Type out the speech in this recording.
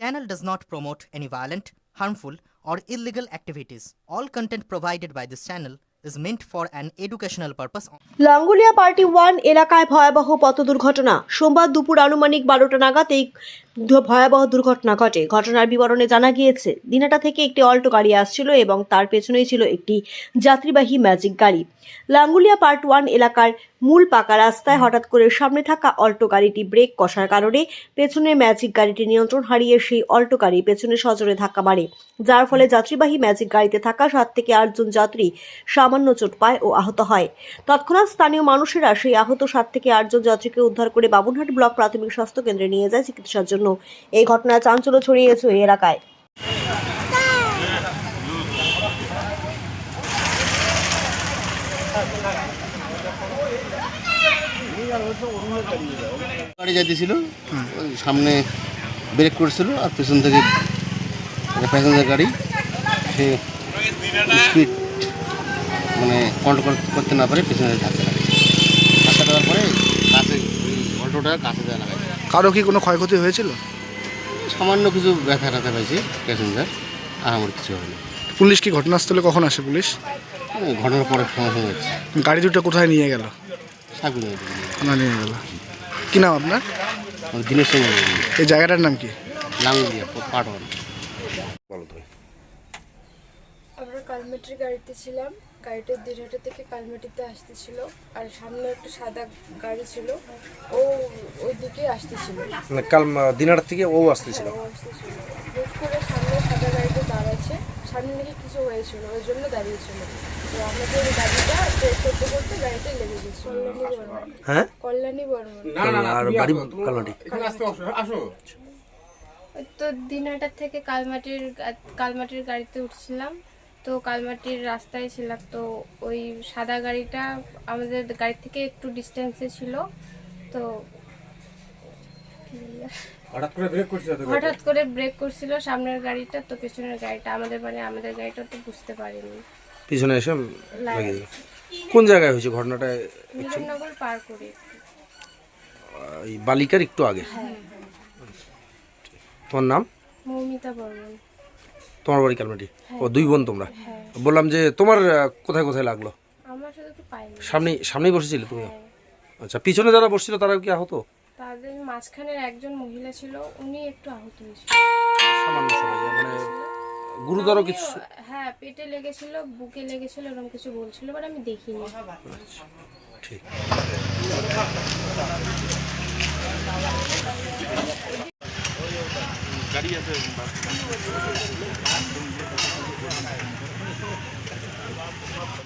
Channel does not promote any violent, harmful, or illegal activities. All content provided by this channel is meant for an educational purpose. Languliya party one এলাকায় ভয়াবহ পথ দুর্ঘটনা সোমবার দুপুর আনুমানিক বারোটা নাগাদ এই ভয়াবহ দুর্ঘটনা ঘটে। ঘটনার বিবরণে জানা গিয়েছে, দিনাটা থেকে একটি অল্টো গাড়ি আসছিল এবং তার পেছনেই ছিল একটি যাত্রীবাহী ম্যাজিক গাড়ি। লাঙ্গুলিয়া পার্ট ওয়ান এলাকার মূল পাকা রাস্তায় হঠাৎ করে সামনে থাকা অল্টো গাড়িটি ব্রেক কষার কারণে পেছনে ম্যাজিক গাড়িটি নিয়ন্ত্রণ হারিয়ে সেই অল্টো গাড়ি পেছনে সজোরে ধাক্কা মারে। যার ফলে যাত্রীবাহী ম্যাজিক গাড়িতে থাকা সাত থেকে আটজন যাত্রী সামান্য চোট পায় ও আহত হয়। তৎক্ষণাৎ স্থানীয় মানুষেরা সেই আহত সাত থেকে আটজন যাত্রীকে উদ্ধার করে বাবুনহাট ব্লক প্রাথমিক স্বাস্থ্য কেন্দ্রে নিয়ে যায় চিকিৎসার জন্য। এই ঘটনায় চাঞ্চল্য ছড়িয়েছে এই এলাকায়। গাড়ি যাইতেছিল সামনে ব্রেক করেছিল আর পেছন থেকে প্যাসেঞ্জার গাড়ি, সে স্পিড মানে কন্ট্রোল করতে না পারে, পেছনে ধাক্কা লাগে ধাক্কা দেওয়ার পরে কাছে, ওই অল্টোটা কাছে দেওয়া লাগাইছে কারও কি কোনো ক্ষয়ক্ষতি হয়েছিল? সামান্য কিছু ব্যথা টাথা পাইছি প্যাসেঞ্জার আর আমার কিছু হয়নি। পুলিশ কি ঘটনাস্থলে কখন আসে পুলিশ? ঘটনার পরে সমস্যা হচ্ছে গাড়ি দুটো কোথায় নিয়ে গেল? না নিয়ে গেল। কি নাম আপনার? দিনের সময় এই জায়গাটার নাম কি? লাঙ্গুলিয়া পাট ওয়ান আমরা কালমেট্রি গাড়িতে ছিলাম। গাড়িটা দিনহাটা থেকে কালমেটিতে আসতেছিল। আর সামনে একটা সাদা গাড়ি ছিল। ও ওই দিকে আসতেছিল। মানে কাল দিনার থেকে ও আসতেছিল। ও আসতেছিল। হুট করে সামনে সাদা গাড়িটা দাঁড়াচ্ছে। সামনে নাকি কিছু হয়েছিল ওই জন্য দাঁড়িয়েছিল। তো আমাদের গাড়িটা ব্রেক করতে করতে গাড়িটা লেগে গেছে। কল্যাণী বর্মন হ্যাঁ? কল্যাণী বর্মন আর বাড়ি কালমাটি ওই তো দিনহাটার থেকে কালমাটির কালমাটির গাড়িতে উঠছিলাম। তো কালমাটির রাস্তায় ছিলাম তো ওই সাদা গাড়িটা আমাদের গাড়ি থেকে একটু ডিস্টেন্সে ছিল তো হঠাৎ করে ব্রেক করছিল হঠাৎ করে ব্রেক করছিল সামনের গাড়িটা তো পেছনের গাড়িটা আমাদের মানে আমাদের গাড়িটা তো বুঝতে পারিনি। পিছনে এসে লাগে। কোন জায়গায় হয়েছে ঘটনাটা মিলননগর পার করে। এই বালিকার একটু আগে। তোমার নাম? মৌমিতা বর্মন। তোমার বাড়ি কালমাটি? ও দুই বোন তোমরা? বললাম যে তোমার কোথায় কোথায় লাগল? সামনে সামনেই বসেছিলে তুমি? আচ্ছা পিছনে যারা বসছিল তারা কি আহত? তাদের মাঝখানের একজন মহিলা ছিল উনি একটু আহত হয়েছিল। সামান্য সময় মানে গুরুতর কিছু হ্যাঁ পেটে লেগেছিল বুকে লেগেছিল এরকম কিছু বলছিল বাট আমি দেখিনি। ঠিক। rừng